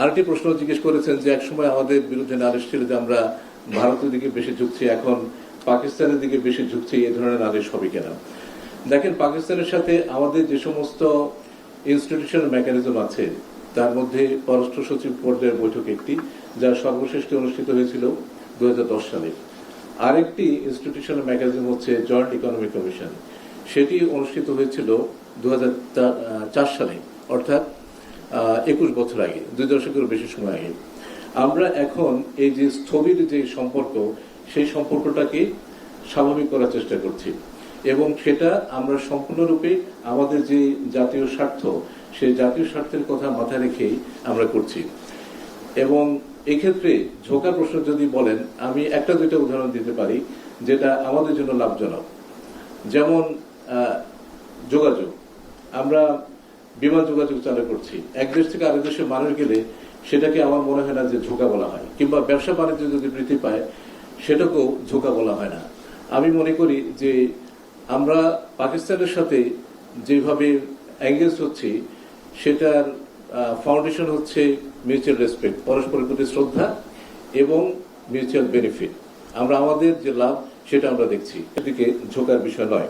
আরেকটি প্রশ্ন জিজ্ঞেস করেছেন যে একসময় আমাদের বিরুদ্ধে নালিশ ছিল যে আমরা ভারতের দিকে বেশি ঝুঁকছি, এখন পাকিস্তানের দিকে বেশি ঝুঁকছি এই ধরনের নালিশ হবে কেনা? দেখেন, পাকিস্তানের সাথে আমাদের যে সমস্ত ইনস্টিটিউশনাল মেকানিজম আছে, তার মধ্যে পররাষ্ট্র সচিব পর্যায়ের বৈঠক একটি, যা সর্বশেষ অনুষ্ঠিত হয়েছিল দুই হাজার দশ সালে আরেকটি ইনস্টিটিউশনাল মেকানিজম হচ্ছে জয়েন্ট ইকোনমিক কমিশন সেটি অনুষ্ঠিত হয়েছিল দু হাজার চার সালে, অর্থাৎ একুশ বছর আগে, দুই দশকের বেশি সময় আগে। আমরা এখন এই যে স্থবির যে সম্পর্ক, সেই সম্পর্কটাকে স্বাভাবিক করার চেষ্টা করছি। এবং সেটা আমরা সম্পূর্ণরূপে আমাদের যে জাতীয় স্বার্থ, সেই জাতীয় স্বার্থের কথা মাথায় রেখেই আমরা করছি। এবং এক্ষেত্রে ঝোঁকা প্রশ্ন যদি বলেন, আমি একটা দুইটা উদাহরণ দিতে পারি, যেটা আমাদের জন্য লাভজনক। যেমন যোগাযোগ। আমরা বিমান যোগাযোগ চালু করছি। এক দেশ থেকে আরেক দেশে মানুষ গেলে সেটাকে আমার মনে হয় না যে ঝোঁকা বলা হয়। কিংবা ব্যবসা বাণিজ্য যদি বৃদ্ধি পায়, সেটাকেও ঝোঁকা বলা হয় না। আমি মনে করি যে আমরা পাকিস্তানের সাথে যেভাবে এঙ্গেজ হচ্ছি, সেটার ফাউন্ডেশন হচ্ছে মিউচুয়াল রেসপেক্ট পরস্পরের প্রতি শ্রদ্ধা এবং মিউচুয়াল বেনিফিট আমরা আমাদের যে লাভ, সেটা আমরা দেখছি। এদিকে ঝোঁকার বিষয় নয়।